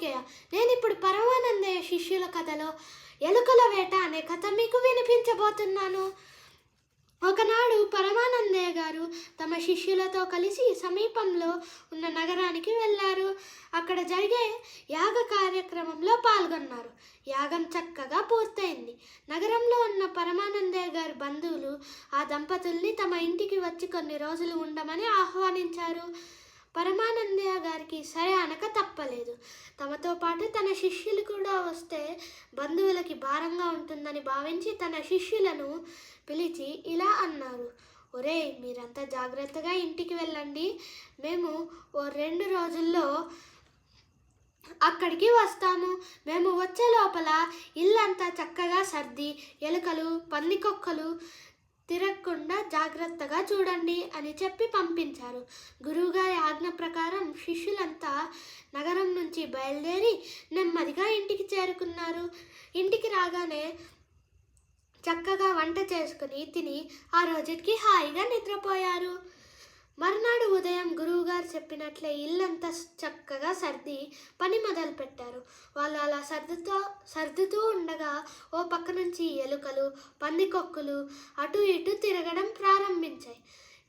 కార్తికేయ నేను ఇప్పుడు పరమానందయ్య శిష్యుల కథలో ఎలుకల వేట అనే కథ మీకు వినిపించబోతున్నాను. ఒకనాడు పరమానందయ్య గారు తమ శిష్యులతో కలిసి సమీపంలో ఉన్న నగరానికి వెళ్ళారు. అక్కడ జరిగే యాగ కార్యక్రమంలో పాల్గొన్నారు. యాగం చక్కగా పూర్తయింది. నగరంలో ఉన్న పరమానందయ్య గారి బంధువులు ఆ దంపతుల్ని తమ ఇంటికి వచ్చి కొన్ని రోజులు ఉండమని ఆహ్వానించారు. పరమానంద గారికి సరే అనక తప్పలేదు. తమతో పాటు తన శిష్యులు కూడా వస్తే బంధువులకి భారంగా ఉంటుందని భావించి తన శిష్యులను పిలిచి ఇలా అన్నారు. ఒరే మీరంతా జాగ్రత్తగా ఇంటికి వెళ్ళండి. మేము ఓ రెండు రోజుల్లో అక్కడికి వస్తాము. మేము వచ్చే లోపల ఇల్లంతా చక్కగా సర్ది ఎలుకలు పందికొక్కలు తిరగకుండా జాగ్రత్తగా చూడండి అని చెప్పి పంపించారు. గురువుగారి ఆజ్ఞ ప్రకారం శిష్యులంతా నగరం నుంచి బయలుదేరి నెమ్మదిగా ఇంటికి చేరుకున్నారు. ఇంటికి రాగానే చక్కగా వంట చేసుకుని తిని ఆ రోజుకి హాయిగా నిద్రపోయారు. మర్నాడు ఉదయం గురువుగారు చెప్పినట్లే ఇల్లంతా చక్కగా సర్ది పని మొదలు పెట్టారు వాళ్ళు అలా సర్దుతో సర్దుతూ ఉండగా ఓ పక్క నుంచి ఎలుకలు పందికొక్కులు అటు ఇటు తిరగడం ప్రారంభించాయి.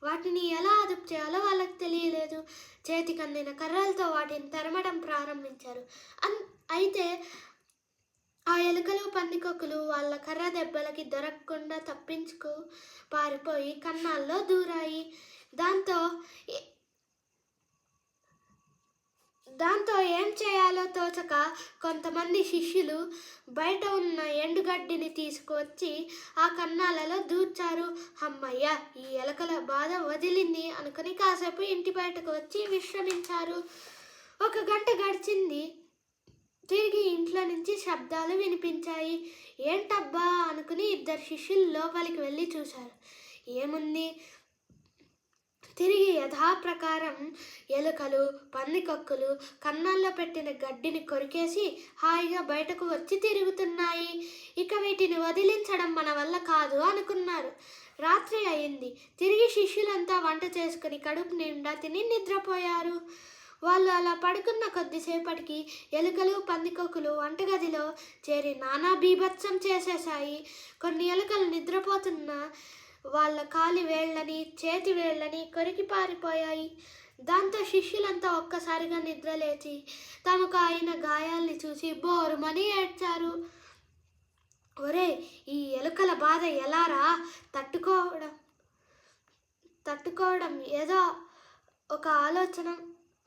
వాటిని ఎలా అదుపు చేయాలో వాళ్ళకి తెలియలేదు. చేతికి అందిన కర్రలతో వాటిని తరమడం ప్రారంభించారు. అన్ అయితే ఆ ఎలుకలు పందికొక్కులు వాళ్ళ కర్ర దెబ్బలకి దొరకకుండా తప్పించుకు పారిపోయి కన్నాల్లో దూరాయి. దాంతో దాంతో ఏం చేయాలో తోచక కొంతమంది శిష్యులు బయట ఉన్న ఎండుగడ్డిని తీసుకువచ్చి ఆ కన్నాలలో దూర్చారు. అమ్మయ్య ఈ ఎలకల బాధ వదిలింది అనుకుని కాసేపు ఇంటి బయటకు వచ్చి విశ్రమించారు. ఒక గంట గడిచింది. తిరిగి ఇంట్లో నుంచి శబ్దాలు వినిపించాయి. ఏంటబ్బా అనుకుని ఇద్దరు శిష్యులు లోపలికి వెళ్ళి చూశారు. ఏముంది? తిరిగి యథాప్రకారం ఎలుకలు పందికొక్కులు కన్నాల్లో పెట్టిన గడ్డిని కొరికేసి హాయిగా బయటకు వచ్చి తిరుగుతున్నాయి. ఇక వీటిని వదిలించడం మన వల్ల కాదు అనుకున్నారు. రాత్రి అయింది. తిరిగి శిష్యులంతా వంట చేసుకుని కడుపు నిండా తిని నిద్రపోయారు. వాళ్ళు అలా పడుకున్న కొద్దిసేపటికి ఎలుకలు పందికొక్కులు వంటగదిలో చేరి నానా బీభత్సం చేసేశాయి. కొన్ని ఎలుకలు నిద్రపోతున్న వాళ్ళ కాలి వేళ్ళని చేతి వేళ్ళని కొరికి పారిపోయాయి. దాంతో శిష్యులంతా ఒక్కసారిగా నిద్రలేచి తమకు ఆయన గాయాల్ని చూసి బోరుమని ఏడ్చారు. ఒరే ఈ ఎలుకల బాధ ఎలారా? తట్టుకోవడం తట్టుకోవడం ఏదో ఒక ఆలోచన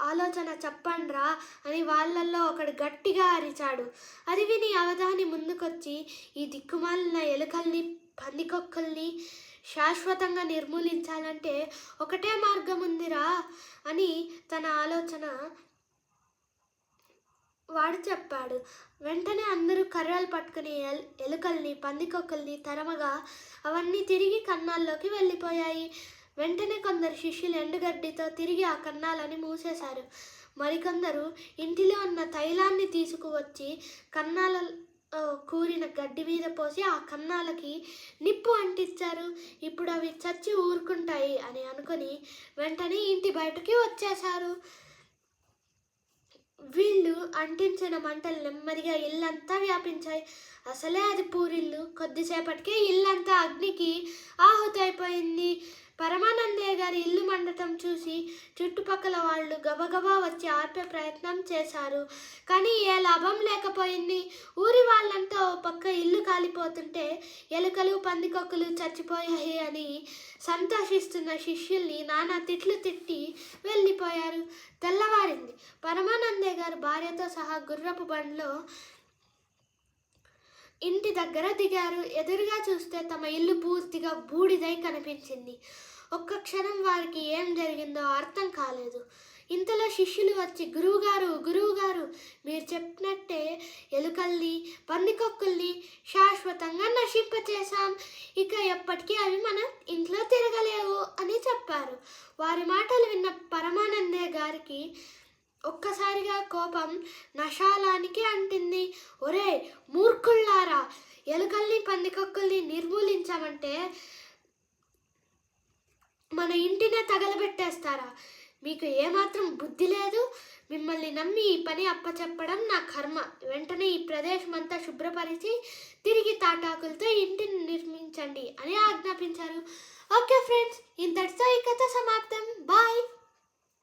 ఆలోచన చెప్పండ్రా అని వాళ్ళల్లో ఒకడు గట్టిగా అరిచాడు. అది విని అవధాని ముందుకొచ్చి ఈ దిక్కుమాలిన ఎలుకల్ని పందికొక్కల్ని శాశ్వతంగా నిర్మూలించాలంటే ఒకటే మార్గం ఉందిరా అని తన ఆలోచన వాడు చెప్పాడు. వెంటనే అందరూ కర్రలు పట్టుకుని ఎల్ ఎలుకల్ని పందికొక్కల్ని తరమగా అవన్నీ తిరిగి కన్నాల్లోకి వెళ్ళిపోయాయి. వెంటనే కొందరు శిష్యులు ఎండుగడ్డితో తిరిగి ఆ కన్నాలని మూసేశారు. మరికొందరు ఇంటిలో ఉన్న తైలాన్ని తీసుకువచ్చి కన్నాల కూరిన గడ్డి మీద పోసి ఆ కన్నాలకి నిప్పు అంటించారు. ఇప్పుడు అవి చచ్చి ఊరుకుంటాయి అని అనుకొని వెంటనే ఇంటి బయటకి వచ్చేశారు. వీళ్ళు అంటించిన మంటలు నెమ్మదిగా ఇల్లంతా వ్యాపించాయి. అసలే అది పూరిల్లు. కొద్దిసేపటికే ఇల్లంతా అగ్నికి ఆహుతైపోయింది. వారి ఇల్లు మండటం చూసి చుట్టుపక్కల వాళ్ళు గబగబా వచ్చి ఆర్పే ప్రయత్నం చేశారు. కానీ ఏ లాభం లేకపోయింది. ఊరి వాళ్ళంతా ఓ పక్క ఇల్లు కాలిపోతుంటే ఎలుకలు పందికొక్కలు చచ్చిపోయాయి అని సంతోషిస్తున్న శిష్యుల్ని నానా తిట్లు తిట్టి వెళ్ళిపోయారు. తెల్లవారింది. పరమానందే గారు భార్యతో సహా గుర్రపు బండ్లో ఇంటి దగ్గర దిగారు. ఎదురుగా చూస్తే తమ ఇల్లు పూర్తిగా బూడిదై కనిపించింది. ఒక్క క్షణం వారికి ఏం జరిగిందో అర్థం కాలేదు. ఇంతలో శిష్యులు వచ్చి గురువుగారు గురువుగారు మీరు చెప్పినట్టే ఎలుకల్ని పందికొక్కుల్ని శాశ్వతంగా నశింపచేశాం. ఇక ఎప్పటికీ అవి మన ఇంట్లో తిరగలేవు అని చెప్పారు. వారి మాటలు విన్న పరమానందే గారికి ఒక్కసారిగా కోపం నశాలానికి అంటింది. ఒరే మూర్ఖుల్లారా ఎలుకల్ని పందికొక్కుల్ని నిర్మూలించామంటే మన ఇంటినే తగలబెట్టేస్తారా? మీకు ఏమాత్రం బుద్ధి లేదు? మిమ్మల్ని నమ్మి ఈ పని అప్పచెప్పడం నా కర్మ. వెంటనే ఈ ప్రదేశం అంతా శుభ్రపరిచి తిరిగి తాటాకులతో ఇంటిని నిర్మించండి అని ఆజ్ఞాపించారు. ఓకే ఫ్రెండ్స్ ఇంతటితో ఈ కథ సమాప్తం. బాయ్!